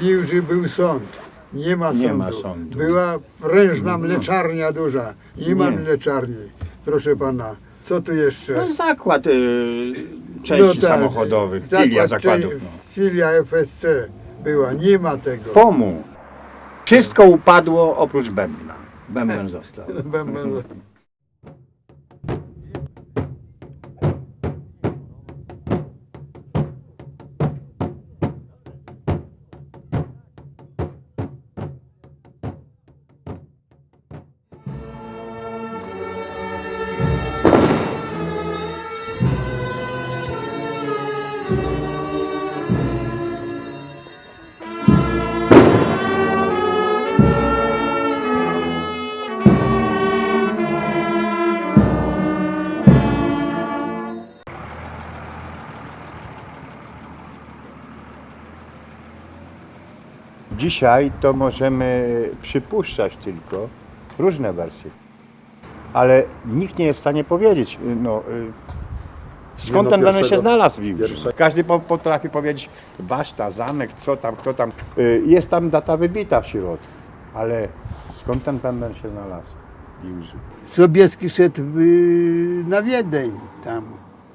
W Wilży był sąd. Nie ma sądu. Nie ma sądu. Była prężna mleczarnia duża. Nie ma Nie. mleczarni. Proszę pana, co tu jeszcze? No, zakład y, części tak, samochodowych, filia zakładów. No. Filia FSC była, nie ma tego. Pomu. Wszystko upadło oprócz bębna. Bęben został. Bęben- Dzisiaj to możemy przypuszczać tylko różne wersje. Ale nikt nie jest w stanie powiedzieć, y, no, y, skąd Nie no, ten bęben się pierwszego- znalazł w Wilży. pierwsze- Każdy po, potrafi powiedzieć baszta, zamek, co tam, kto tam. Y, Jest tam data wybita w środku, ale skąd ten bęben się znalazł w Wilży? Sobieski szedł na Wiedeń tam.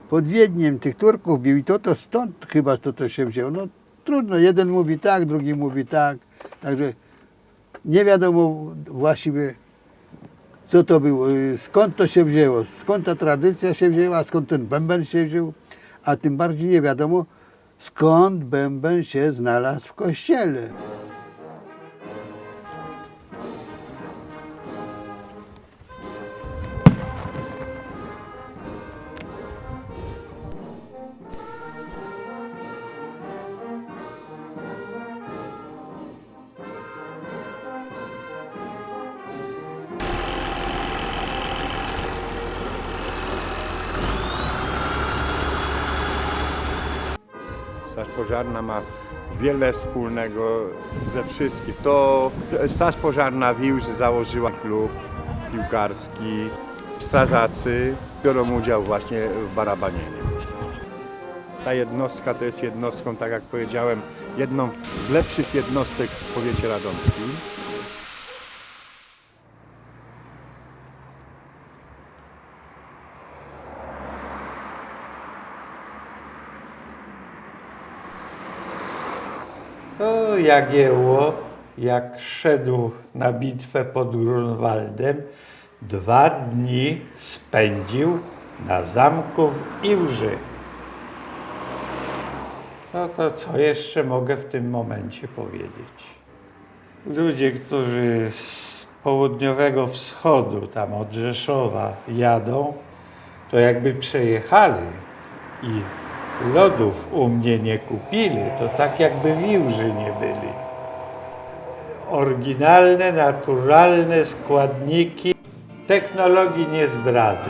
Pod Wiedniem tych Turków bił i to, to stąd chyba to, to się wzięło. No trudno, jeden mówi tak, drugi mówi tak. Także nie wiadomo właściwie co to było, y, skąd to się wzięło, skąd ta tradycja się wzięła, skąd ten bęben się wziął, a tym bardziej nie wiadomo skąd bęben się znalazł w kościele. Pożarna ma wiele wspólnego ze wszystkim. To Straż Pożarna Wilży założyła klub piłkarski. Strażacy biorą udział właśnie w barabanieniu. Ta jednostka to jest jednostką, tak jak powiedziałem, jedną z lepszych jednostek w powiecie radomskim. To Jagiełło, jak szedł na bitwę pod Grunwaldem, dwa dni spędził na zamku w Iłży. No to co jeszcze mogę w tym momencie powiedzieć? Ludzie, którzy z południowego wschodu, tam od Rzeszowa jadą, to jakby przejechali i lodów u mnie nie kupili, to tak jakby w Iłży nie byli. Oryginalne, naturalne składniki. Technologii nie zdradzę.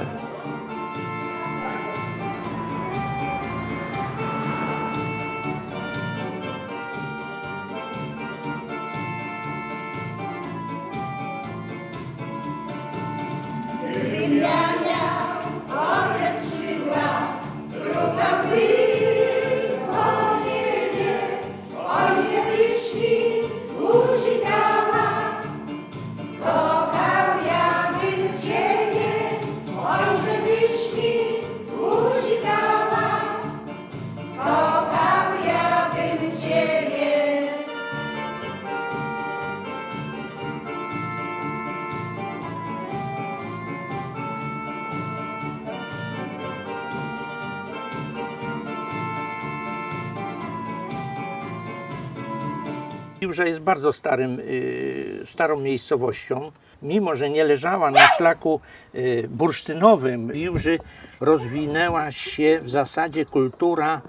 Piłża jest bardzo starym, y, starą miejscowością. Mimo, że nie leżała na szlaku y, bursztynowym, w Piłży rozwinęła się w zasadzie kultura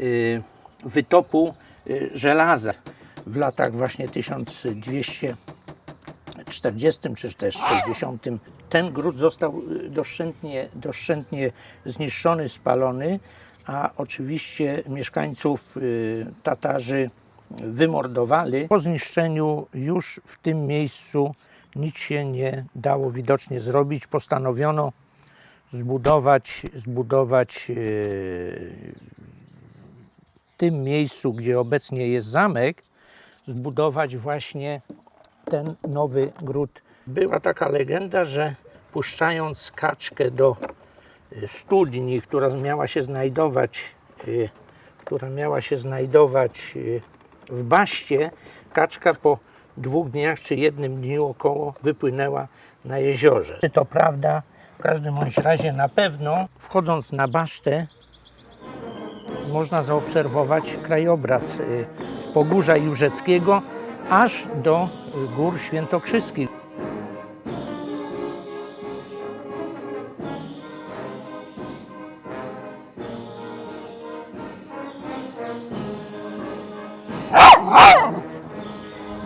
y, wytopu żelaza. W latach właśnie 1240 czy też 60 ten gród został doszczętnie, doszczętnie zniszczony, spalony, a oczywiście mieszkańców Tatarzy wymordowali. Po zniszczeniu już w tym miejscu nic się nie dało widocznie zrobić. Postanowiono zbudować, zbudować e, w tym miejscu, gdzie obecnie jest zamek, zbudować właśnie ten nowy gród. Była taka legenda, że puszczając kaczkę do y, studni, która miała się znajdować, y, która miała się znajdować w Baście, kaczka po dwóch dniach czy jednym dniu około wypłynęła na jeziorze. Czy to prawda? W każdym bądź razie na pewno wchodząc na basztę można zaobserwować krajobraz y, Pogórza Jurzeckiego aż do Gór Świętokrzyskich.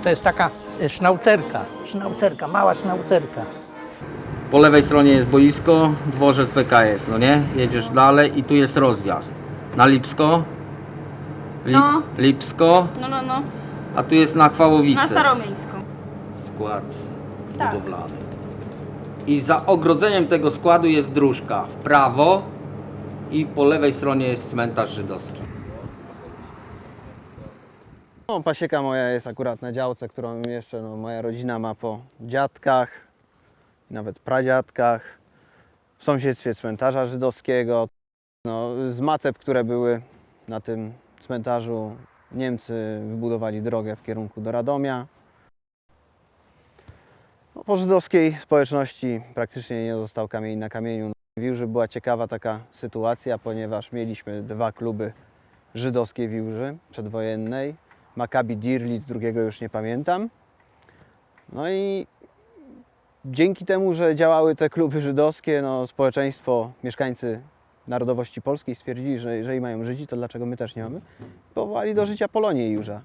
To jest taka y, sznaucerka, sznaucerka, mała sznaucerka. Po lewej stronie jest boisko, dworzec PKS, no nie? Jedziesz dalej i tu jest rozjazd. Na Lipsko. Lip, No. Lipsko, No, no, no. a tu jest na Chwałowice. Na Staromiejską. Skład Tak. budowlany. I za ogrodzeniem tego składu jest dróżka w prawo i po lewej stronie jest cmentarz żydowski. No, pasieka moja jest akurat na działce, którą jeszcze no, moja rodzina ma po dziadkach, nawet pradziadkach. W sąsiedztwie cmentarza żydowskiego. No, z macep, które były na tym cmentarzu, Niemcy wybudowali drogę w kierunku do Radomia. No, po żydowskiej społeczności praktycznie nie został kamień na kamieniu. W Wiłży była ciekawa taka sytuacja, ponieważ mieliśmy dwa kluby żydowskie w Wiłży przedwojennej. Maccabi Dirlitz, drugiego już nie pamiętam. No i dzięki temu, że działały te kluby żydowskie, no, społeczeństwo, mieszkańcy narodowości polskiej stwierdzili, że jeżeli mają Żydzi, to dlaczego my też nie mamy? Powołali do życia Polonię i Jurza.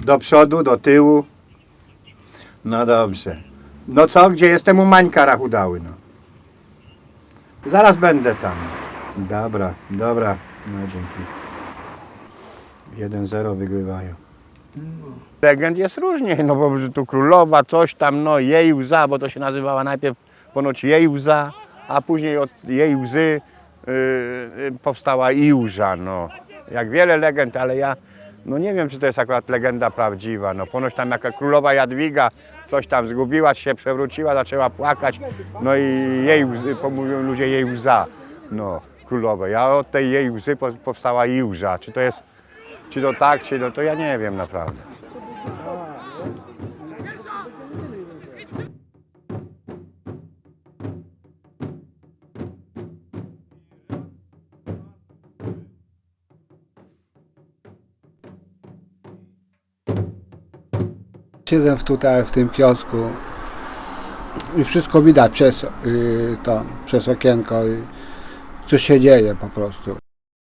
Do przodu, do tyłu. No dobrze. No co, gdzie jestem u Mańka Rachudały, no. Zaraz będę tam. Dobra, dobra. No dzięki. 1-0 wygrywają. Legend jest różnie, no bo że tu królowa, coś tam, no jej łza, bo to się nazywała najpierw ponoć jej łza, a później od jej łzy yy, powstała Iłża, no. Jak wiele legend, ale ja no nie wiem, czy to jest akurat legenda prawdziwa. No ponoć tam jaka królowa Jadwiga coś tam zgubiła się, przewróciła, zaczęła płakać. No i jej łzy, pomówią ludzie jej łza, no królowej. A od tej jej łzy po- powstała Iłża. Czy to jest, czy to tak, czy no to ja nie wiem naprawdę. Siedzę tutaj w tym kiosku i wszystko widać przez y, to, przez okienko i co się dzieje po prostu.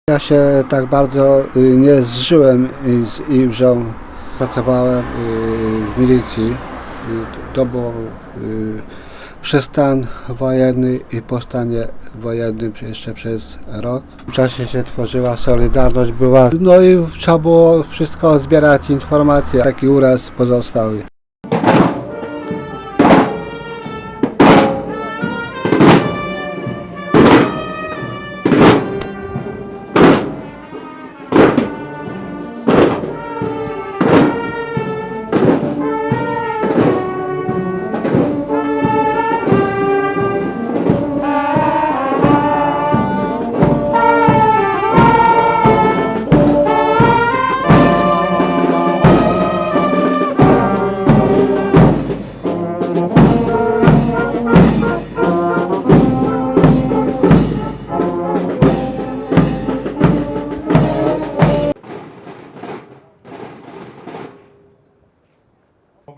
Ja się tak bardzo y, nie zżyłem y, z Iwżą. Pracowałem y, w milicji. Y, to było y, wojenny i po stanie wojennym jeszcze przez rok. W czasie się tworzyła Solidarność, była, no i trzeba było wszystko zbierać informacje. Taki uraz pozostały.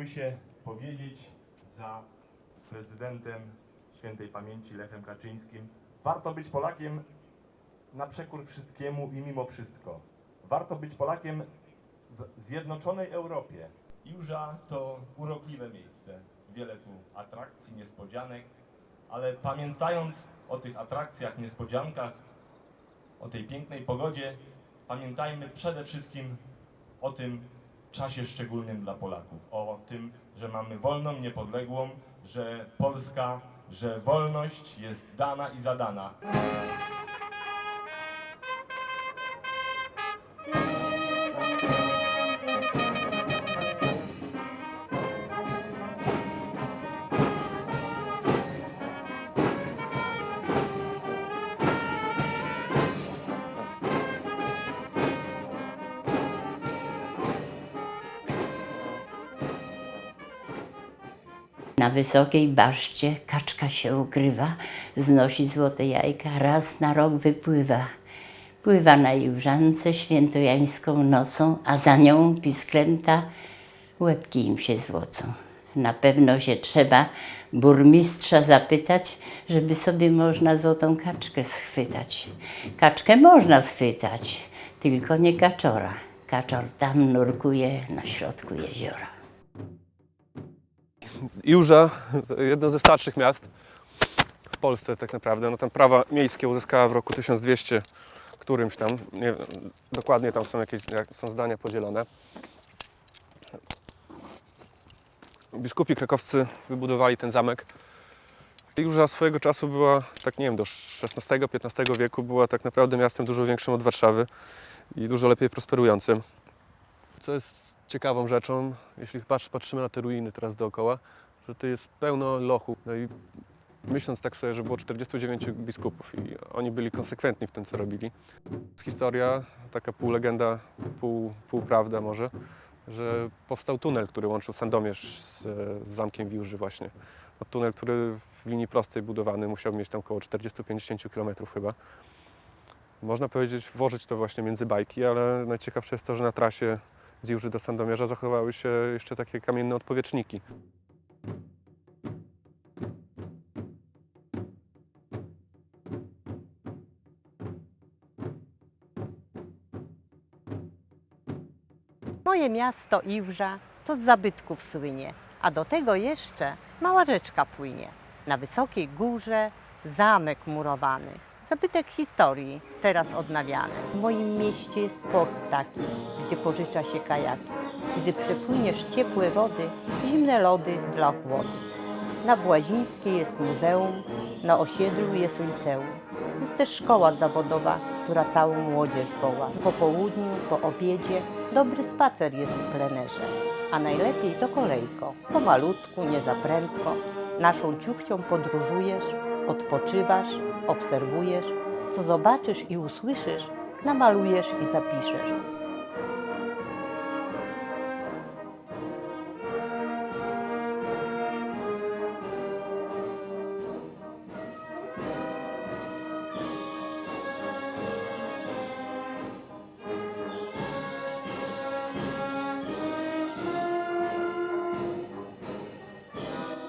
Się powiedzieć za prezydentem świętej pamięci Lechem Kaczyńskim. Warto być Polakiem na przekór wszystkiemu i mimo wszystko. Warto być Polakiem w zjednoczonej Europie. Iłża to urokliwe miejsce. Wiele tu atrakcji, niespodzianek, ale pamiętając o tych atrakcjach, niespodziankach, o tej pięknej pogodzie, pamiętajmy przede wszystkim o tym, czasie szczególnym dla Polaków. O tym, że mamy wolną, niepodległą, że Polska, że wolność jest dana i zadana. Na wysokiej baszcie kaczka się ukrywa, znosi złote jajka, raz na rok wypływa. Pływa na jużance świętojańską nocą, a za nią pisklęta łebki im się złocą. Na pewno się trzeba burmistrza zapytać, żeby sobie można złotą kaczkę schwytać. Kaczkę można schwytać, tylko nie kaczora. Kaczor tam nurkuje na środku jeziora. To jedno ze starszych miast w Polsce tak naprawdę. No tam prawa miejskie uzyskała w roku 1200 którymś tam. Nie, dokładnie tam są jakieś jak są zdania podzielone. Biskupi krakowscy wybudowali ten zamek. Iłża swojego czasu była, tak nie wiem, do XVI-XV wieku była tak naprawdę miastem dużo większym od Warszawy i dużo lepiej prosperującym. Co jest ciekawą rzeczą, jeśli patrz, patrzymy na te ruiny teraz dookoła, że to jest pełno lochu. No i myśląc tak sobie, że było 49 biskupów i oni byli konsekwentni w tym, co robili. Jest historia, taka pół legenda, pół, pół prawda może, że powstał tunel, który łączył Sandomierz z, z zamkiem Wiłży właśnie. No, tunel, który w linii prostej budowany musiał mieć tam około 40-50 km chyba. Można powiedzieć, włożyć to właśnie między bajki, ale najciekawsze jest to, że na trasie z Jurzy do Sandomierza zachowały się jeszcze takie kamienne odpowietrzniki. Moje miasto Iłża to z zabytków słynie, a do tego jeszcze mała rzeczka płynie. Na wysokiej górze zamek murowany, zabytek historii, teraz odnawiany. W moim mieście jest port taki, gdzie pożycza się kajaki. Gdy przepłyniesz ciepłe wody, zimne lody dla chłody. Na Błazińskiej jest muzeum, na osiedlu jest liceum. Jest też szkoła zawodowa, która całą młodzież woła. Po południu, po obiedzie dobry spacer jest w plenerze. A najlepiej to kolejko. Pomalutku, nie za prędko. Naszą ciuchcią podróżujesz, odpoczywasz, obserwujesz. Co zobaczysz i usłyszysz, namalujesz i zapiszesz.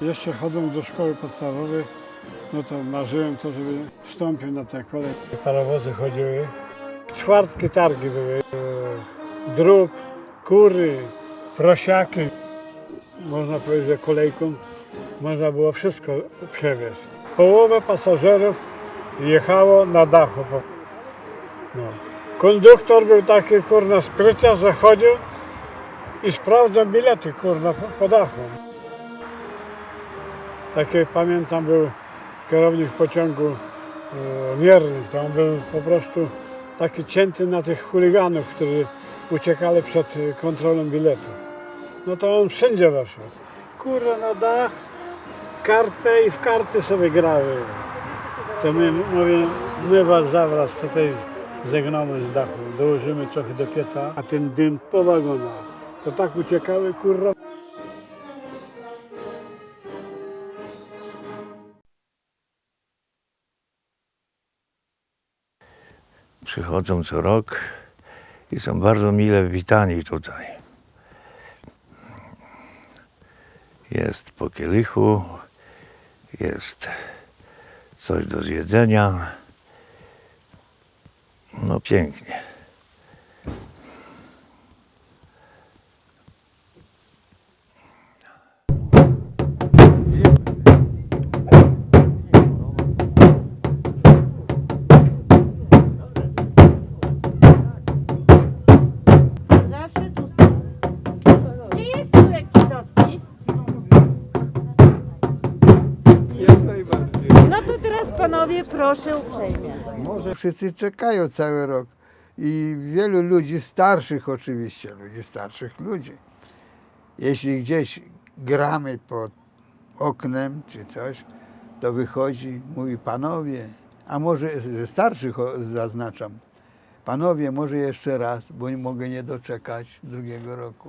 Jeszcze chodząc do szkoły podstawowej, no to marzyłem to, żeby wstąpił na tę kolej. Parowozy chodziły. Czwartki targi były. e, Drób, kury, prosiaki. Można powiedzieć, że kolejką można było wszystko przewieźć. Połowa pasażerów jechało na dachu. No. Konduktor był taki kurna sprycia, że chodził i sprawdzał bilety kurna po, po dachu. Taki pamiętam był kierownik pociągu e, miernych. To on był po prostu taki cięty na tych chuliganów, którzy uciekali przed kontrolą biletu. No to on wszędzie weszł. Kurwa na dach, kartę i w karty sobie grały. To my mówię, my was zawraz tutaj zegnamy z dachu, dołożymy trochę do pieca, a ten dym po wagonach. To tak uciekały, kurwa. Przychodzą co rok i są bardzo mile witani tutaj. Jest po kielichu, jest coś do zjedzenia. No pięknie. Wszyscy czekają cały rok i wielu ludzi starszych oczywiście, ludzi starszych ludzi. Jeśli gdzieś gramy pod oknem czy coś, to wychodzi, mówi panowie, a może ze starszych zaznaczam, panowie może jeszcze raz, bo nie mogę nie doczekać drugiego roku.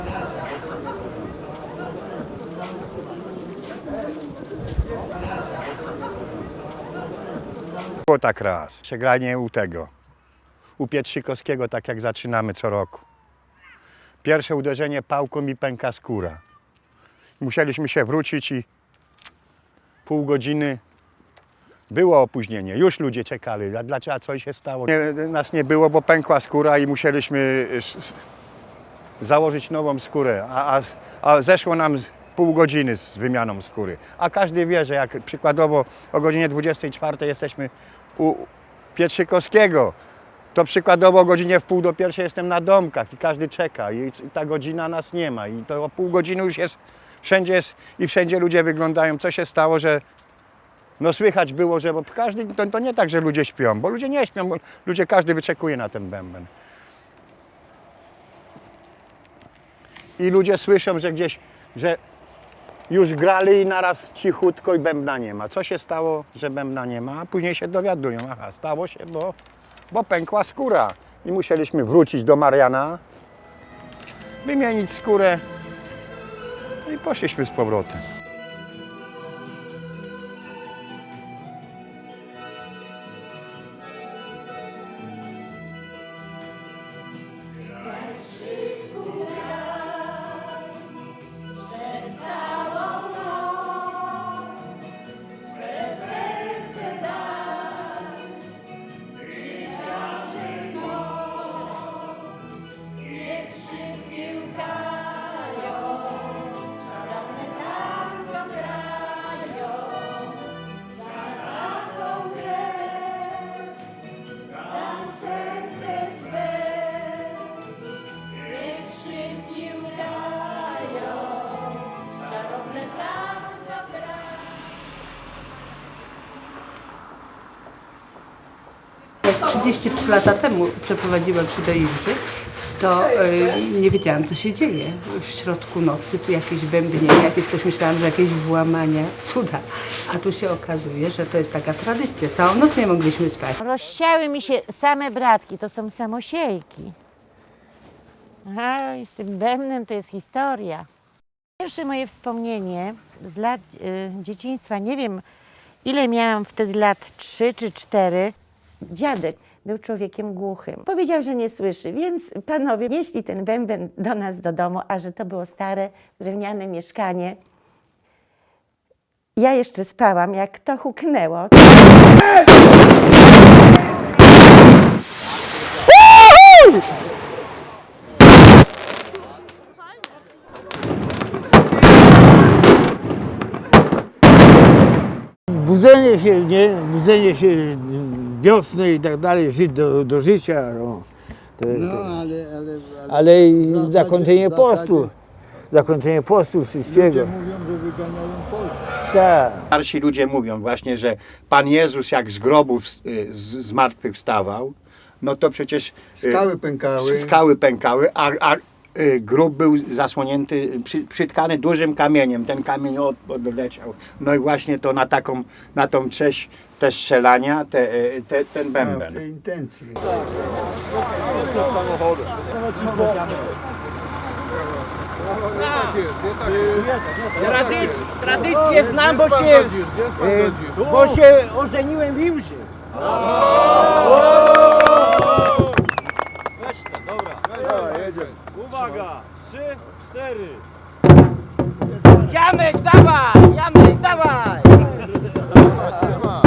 Tak raz. Przegranie u tego. U Pietrzykowskiego, tak jak zaczynamy co roku. Pierwsze uderzenie pałką mi pęka skóra. Musieliśmy się wrócić i pół godziny było opóźnienie. Już ludzie czekali. A dlaczego a co się stało? Nie, nas nie było, bo pękła skóra i musieliśmy założyć nową skórę. A, a, a zeszło nam pół godziny z wymianą skóry. A każdy wie, że jak przykładowo o godzinie 24 jesteśmy u Pietrzykowskiego, to przykładowo o godzinie w pół do pierwszej jestem na domkach i każdy czeka i ta godzina nas nie ma i to o pół godziny już jest, wszędzie jest i wszędzie ludzie wyglądają. Co się stało, że no słychać było, że bo każdy, to, to nie tak, że ludzie śpią, bo ludzie nie śpią, bo ludzie, każdy wyczekuje na ten bęben. I ludzie słyszą, że gdzieś, że już grali i naraz cichutko i bębna nie ma. Co się stało, że bębna nie ma? A później się dowiadują, aha, stało się, bo, bo pękła skóra. I musieliśmy wrócić do Mariana, wymienić skórę i poszliśmy z powrotem. 33 lata temu przeprowadziłam się do Iłży, to y, nie wiedziałam, co się dzieje. W środku nocy tu jakieś bębnienie, jakieś coś myślałam, że jakieś włamania, cuda. A tu się okazuje, że to jest taka tradycja. Całą noc nie mogliśmy spać. Rozsiały mi się same bratki, to są samosiejki. Aha, z tym bębnem to jest historia. Pierwsze moje wspomnienie z lat y, dzieciństwa, nie wiem ile miałam wtedy lat, trzy czy cztery. Dziadek był człowiekiem głuchym. Powiedział, że nie słyszy, więc panowie nieśli ten bęben do nas do domu, a że to było stare, drewniane mieszkanie. Ja jeszcze spałam, jak to huknęło. budzenie się, nie? Budzenie się wiosny i tak dalej, żyć do, do życia. No. To jest, No, ale, ale, ale, ale i w zasadzie- zakończenie w zasadzie postu. Zakończenie postu wszystkiego. Ludzie mówią, że wyganiają Polskę. Tak. Starsi ludzie mówią właśnie, że Pan Jezus jak z grobu ws- y, z, z martwych wstawał, no to przecież y, Skały pękały. skały pękały, a, a grób był zasłonięty, przy, przytkany dużym kamieniem. Ten kamień od, odleciał. No i właśnie to na taką, na tą cześć te strzelania, te, y, te, ten bęben. te intencje. Tradycje, tradycje znam, bo się, bo się ożeniłem w Imży. Uwaga! Trzy, cztery! Janek, dawaj! Janek, dawaj! Trzymać!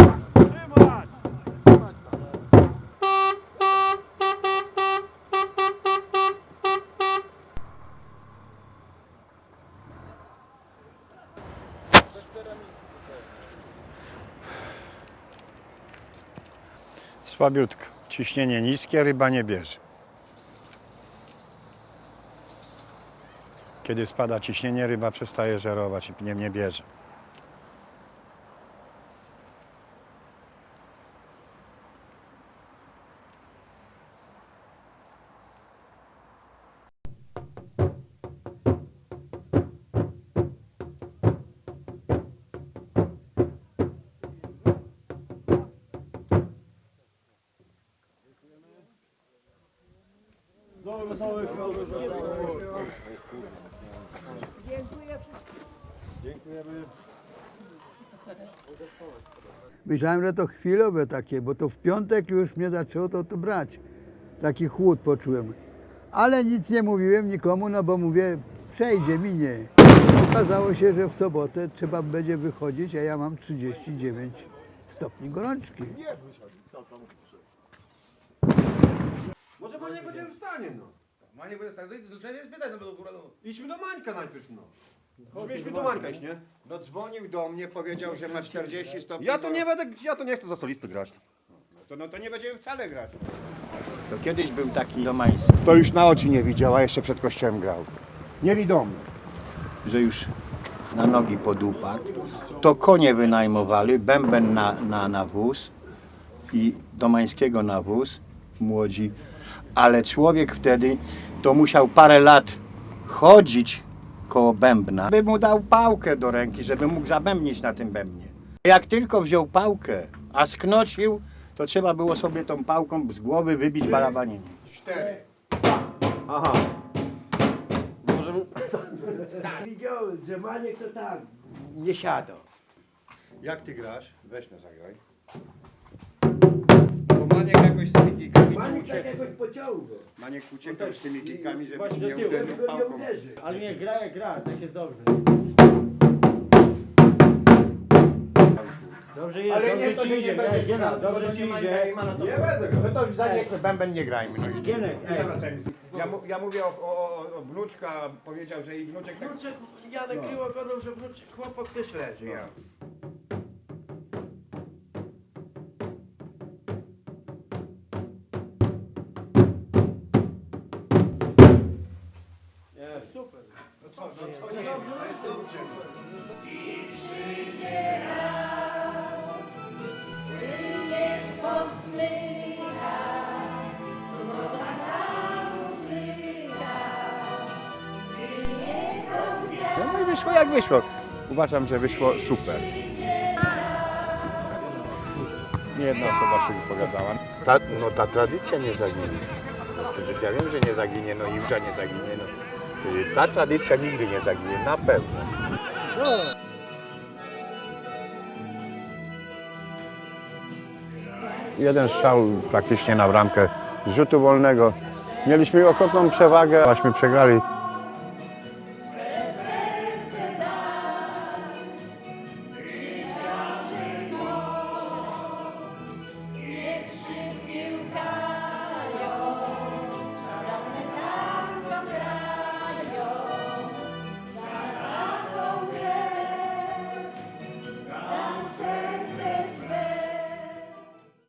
Słabiutko. Ciśnienie niskie, ryba nie bierze. Kiedy spada ciśnienie, ryba przestaje żerować i nie, nie bierze. Myślałem, że to chwilowe takie, bo to w piątek już mnie zaczęło to, to brać. Taki chłód poczułem. Ale nic nie mówiłem nikomu, no bo mówię, przejdzie, minie. Okazało się, że w sobotę trzeba będzie wychodzić, a ja mam 39 stopni gorączki. Może pan nie będzie w stanie, no. Manie będzie tak, do czego jest pytać, no bo kurwa, no. Idźmy do Mańka najpierw, no. Już mieliśmy do Mańka iść, nie? No dzwonił do mnie, powiedział, że ma 40 stopni. Ja to nie będę, ja to nie chcę za solisty grać. To, no to nie będziemy wcale grać. To kiedyś był taki domański, To już na oczy nie widział, a jeszcze przed kościołem grał. Niewidomy. że już na nogi podupadł. To konie wynajmowali, bęben na, na, na wóz i domańskiego na wóz, młodzi. Ale człowiek wtedy to musiał parę lat chodzić koło bębna, by mu dał pałkę do ręki, żeby mógł zabębnić na tym bębnie. Jak tylko wziął pałkę, a sknocił, to trzeba było sobie tą pałką z głowy wybić barabaninie. Cztery. Aha. Może... Widziałem, że Maniek to tak, nie siada. Jak ty grasz? Weź no zagraj. Bo Maniek jakoś z tymi kikami nie uciekł. pociągnął. Maniek uciekał z tymi kikami, żeby Właśnie się do nie tyłu. uderzył pałką. Ale nie, gra, gra, tak jest dobrze. Dobrze jest, Ale dobrze nie, to ci się idzie, nie będzie Giena, grał, bo dobrze to ci nie ma idzie. To- Nie będę grał. No to już zanieśmy bęben, nie grajmy. No i Gienek, ej. Ja, mu- ja mówię o, o, o- o wnuczka, powiedział, że i wnuczek tak... Janek Kiło gadał, że wróci, chłopak też leży. Ja. No i wyszło jak wyszło. Uważam, że wyszło super. Nie jedna osoba się wypowiadała. Ta, no ta tradycja nie zaginie. Ja wiem, że nie zaginie, no i już nie zaginie. No. Y, Ta tradycja nigdy nie zaginie, na pewno. Jeden strzał praktycznie na bramkę rzutu wolnego. Mieliśmy okropną przewagę, aśmy przegrali